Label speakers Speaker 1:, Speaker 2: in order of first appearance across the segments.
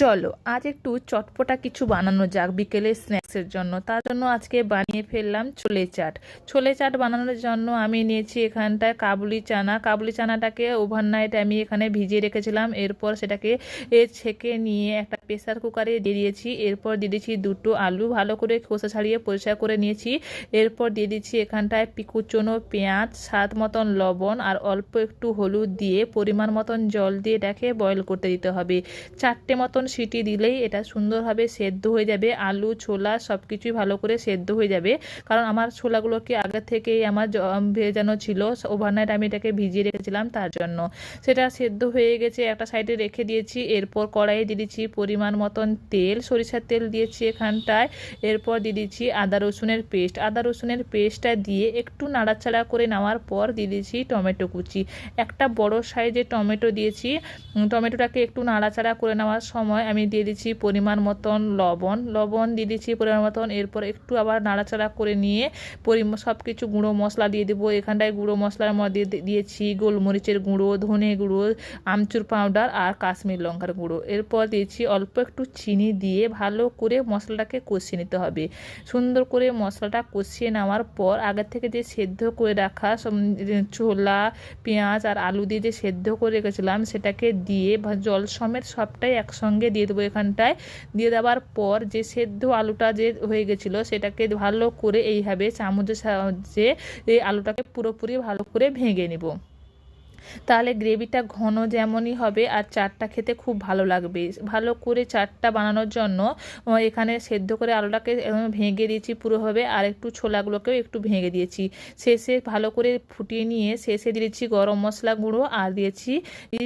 Speaker 1: চলো, আজ একটু চটপটা কিছু বানানো যাক বিকেলে স্ন্যাক্সের জন্য। তার জন্য আজকে বানিয়ে ফেললাম ছোলে চাট। ছোলে চাট বানানোর জন্য আমি নিয়েছি এখানটায় কাবুলি চানা। কাবুলি চানাটাকে ওভারনাইট আমি এখানে ভিজিয়ে রেখেছিলাম। এরপর সেটাকে ছেঁকে নিয়ে একটা প্রেসার কুকারে দিয়ে দিয়েছি। এরপর দিয়ে দিয়েছি দুটো আলু ভালো করে খোসা ছাড়িয়ে পরিষ্কার করে নিয়েছি। এরপর দিয়ে দিচ্ছি এখানটায় পিকুচনো পেঁয়াজ, স্বাদ মতন লবণ আর অল্প একটু হলুদ দিয়ে পরিমাণ মতন জল দিয়ে এটাকে বয়েল করতে দিতে হবে। চারটে মতন সিটি দিলেই এটা সুন্দরভাবে সেদ্ধ হয়ে যাবে। আলু, ছোলা সব কিছুই ভালো করে সেদ্ধ হয়ে যাবে। কারণ আমার ছোলাগুলোকে আগে থেকেই আমার ভেজানো ছিল। ওভারনাইট আমি এটাকে ভিজিয়ে রেখেছিলাম তার জন্য। সেটা সেদ্ধ হয়ে গেছে। একটা সাইডে রেখে দিয়েছি। এরপর কড়াইয়ে দিয়ে দিচ্ছি মতন তেল, সরিষার তেল দিয়েছি এখানটায়। এরপর দিয়ে দিচ্ছি আদা রসুনের পেস্ট। আদা রসুনের পেস্টটা দিয়ে একটু নাড়াচাড়া করে নেওয়ার পর দিয়ে দিচ্ছি টমেটো কুচি। একটা বড় সাইজের টমেটো দিয়েছি। টমেটোটাকে একটু নাড়াচাড়া করে নেওয়ার সময় আমি দিয়ে দিচ্ছি পরিমাণ মতন লবণ। লবণ দিয়ে দিচ্ছি পরিমাণ মতন। এরপর একটু আবার নাড়াচাড়া করে নিয়ে পরিম সব কিছু গুঁড়ো মশলা দিয়ে দেবো। এখানটায় গুঁড়ো মশলার মধ্যে দিয়েছি গোলমরিচের গুঁড়ো, ধনে গুঁড়ো, আমচুর পাউডার আর কাশ্মীর লঙ্কার গুঁড়ো। এরপর দিয়েছি অল্প একটু চিনি দিয়ে ভালো করে মশলাটাকে কষিয়ে নিতে হবে। সুন্দর করে মশলাটা কষিয়ে নেওয়ার পর আগের থেকে যে সেদ্ধ করে রাখা ছোলা, পেঁয়াজ আর আলু দিয়ে যে সেদ্ধ করে রেখেছিলাম সেটাকে দিয়ে জল সমেত সবটাই একসঙ্গে দিয়ে দেবো এখানটায়। দিয়ে দেওয়ার পর যে সেদ্ধ আলুটা যে হয়ে গেছিল সেটাকে ভালো করে এইভাবে চামচের সাহায্যে এই আলুটাকে পুরোপুরি ভালো করে ভেঙে নেব। তাহলে গ্রেভিটা ঘন যেমনই হবে আর চাটটা খেতে খুব ভালো লাগবে। ভালো করে চাটটা বানানোর জন্য এখানে সেদ্ধ করে আলুটাকে ভেঙে দিয়েছি পুরোভাবে আর একটু ছোলাগুলোকেও একটু ভেঙে দিয়েছি। শেষে ভালো করে ফুটিয়ে নিয়ে শেষে দিয়েছি গরম মশলা গুঁড়ো আর দিয়েছি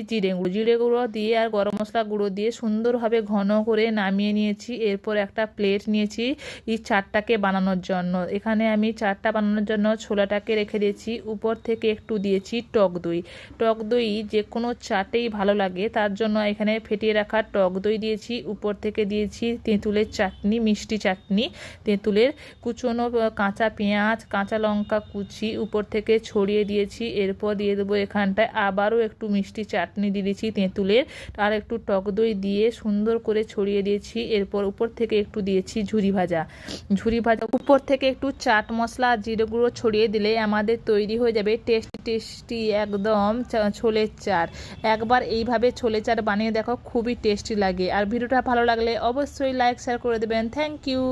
Speaker 1: জিরে গুঁড়ো। জিরে গুঁড়ো দিয়ে আর গরম মশলা গুঁড়ো দিয়ে সুন্দরভাবে ঘন করে নামিয়ে নিয়েছি। এরপর একটা প্লেট নিয়েছি এই চাটটাকে বানানোর জন্য। এখানে আমি চাটটা বানানোর জন্য ছোলাটাকে রেখে দিয়েছি। উপর থেকে একটু দিয়েছি টক দই। টক দই যে কোনো চাটেই ভালো লাগে, তার জন্য এখানে ফেটিয়ে রাখা টক দই দিয়েছি। উপর থেকে দিয়েছি তেঁতুলের চাটনি, মিষ্টি চাটনি। তেঁতুলের কুচনো কাঁচা পেঁয়াজ, কাঁচা লঙ্কা কুচি উপর থেকে ছড়িয়ে দিয়েছি। এরপর দিয়ে দেবো এখানটায় আবারও একটু মিষ্টি চাটনি দিয়ে দিয়েছি তেঁতুলের। আর একটু টক দই দিয়ে সুন্দর করে ছড়িয়ে দিয়েছি। এরপর উপর থেকে একটু দিয়েছি ঝুরি ভাজা। ঝুরি ভাজা উপর থেকে একটু চাট মশলা, জিরে গুঁড়ো ছড়িয়ে দিলে আমাদের তৈরি হয়ে যাবে টেস্টি টেস্টি একদম চা- ছোলের চার। একবার এইভাবে ছোলে চার বানিয়ে দেখো, খুবই টেস্টি লাগে। আর ভিডিওটা ভালো লাগলে অবশ্যই লাইক শেয়ার করে দেবেন। Thank you